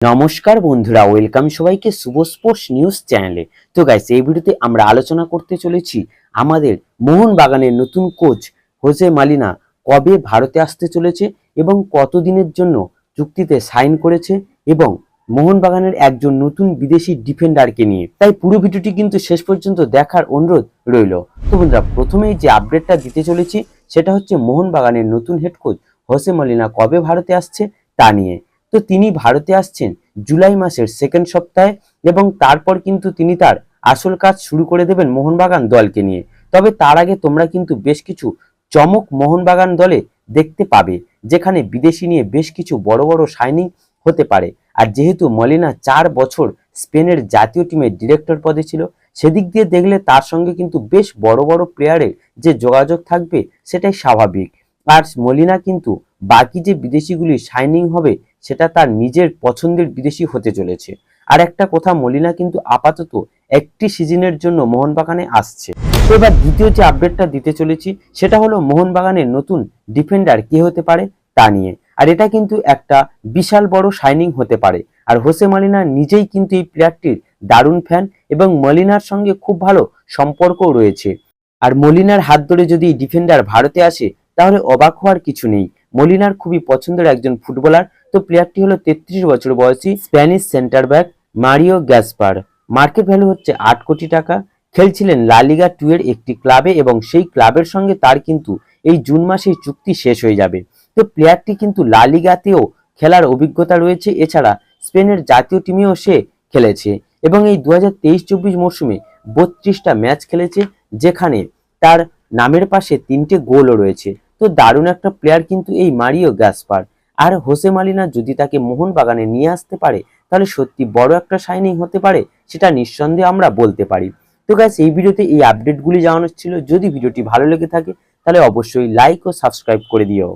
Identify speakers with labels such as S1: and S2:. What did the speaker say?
S1: নমস্কার বন্ধুরা, ওয়েলকাম সবাইকে শুভ স্পোর্টস নিউজ চ্যানেলে। তো গাইস এই ভিডিওতে আমরা আলোচনা করতে চলেছি আমাদের মোহনবাগানের নতুন কোচ হোসে মালিনা কবে ভারতে আসতে চলেছে এবং কতদিনের জন্য চুক্তিতে সাইন করেছে এবং মোহনবাগানের একজন নতুন বিদেশি ডিফেন্ডারকে নিয়ে। তাই পুরো ভিডিওটি কিন্তু শেষ পর্যন্ত দেখার অনুরোধ রইল। তো বন্ধুরা, প্রথমেই যে আপডেটটা দিতে চলেছি, সেটা হচ্ছে মোহনবাগানের নতুন হেড কোচ হোসে মালিনা কবে ভারতে আসছে তা নিয়ে। তো তিনি ভারতে আসছেন জুলাই মাসের সেকেন্ড সপ্তাহে এবং তারপর কিন্তু তিনি তার আসল কাজ শুরু করে দেবেন মোহনবাগান দলকে নিয়ে। তবে তার আগে তোমরা কিন্তু বেশ কিছু চমক মোহনবাগান দলে দেখতে পাবে, যেখানে বিদেশি নিয়ে বেশ কিছু বড় বড় সাইনিং হতে পারে। আর যেহেতু মলিনা চার বছর স্পেনের জাতীয় টিমের ডিরেক্টর পদে ছিল, সেদিক দিয়ে দেখলে তার সঙ্গে কিন্তু বেশ বড় বড় প্লেয়ারের যে যোগাযোগ থাকবে, সেটাই স্বাভাবিক। আর মলিনা কিন্তু বাকি যে বিদেশিগুলি সাইনিং হবে সেটা তার নিজের পছন্দের বিদেশি হতে চলেছে। আর একটা কথা মলিনা কিন্তু আপাতত একটি সিজনের জন্য মোহনবাগানে আসছে। তো এবার দ্বিতীয় যে আপডেটটা দিতে চলেছি, সেটা হলো মোহনবাগানের নতুন ডিফেন্ডার কে হতে পারে তা নিয়ে। আর এটা কিন্তু একটা বিশাল বড় শাইনিং হতে পারে। আর হোসে মালিনা নিজেই কিন্তু এই প্লেয়ারটির দারুণ ফ্যান এবং মলিনার সঙ্গে খুব ভালো সম্পর্কও রয়েছে। আর মলিনার হাত ধরে যদি ডিফেন্ডার ভারতে আসে, তাহলে অবাক হওয়ার কিছু নেই। মলিনার খুবই পছন্দের একজন ফুটবলার তো প্লেয়ারটি হলো তেত্রিশ বছর বয়সী Spanish centre back Mario Gaspar market value হচ্ছে আট কোটি টাকা। খেলছিলেন লালিগা টু এর একটি ক্লাবে এবং সেই ক্লাবের সঙ্গে তার কিন্তু এই জুন মাসেই চুক্তি শেষ হয়ে যাবে। তো প্লেয়ারটি কিন্তু লালিগাতেও খেলার অভিজ্ঞতা রয়েছে। এছাড়া স্পেনের জাতীয় টিমেও সে খেলেছে এবং এই দু হাজার তেইশ চব্বিশ মরশুমে বত্রিশটা ম্যাচ খেলেছে, যেখানে তার নামের পাশে তিনটে গোলও রয়েছে। তো দারুণ একটা প্লেয়ার কিন্তু এই মারিও গ্যাসপার আর হোসে মালিনা যদি তাকে মোহনবাগানে নিয়ে আসতে পারে, তাহলে সত্যি বড় একটা সাইনিং হতে পারে, সেটা নিঃসন্দেহে আমরা বলতে পারি। তো গ্যাস এই ভিডিওতে এই আপডেটগুলি জানানোর ছিল। যদি ভিডিওটি ভালো লেগে থাকে, তাহলে অবশ্যই লাইক ও সাবস্ক্রাইব করে দিও।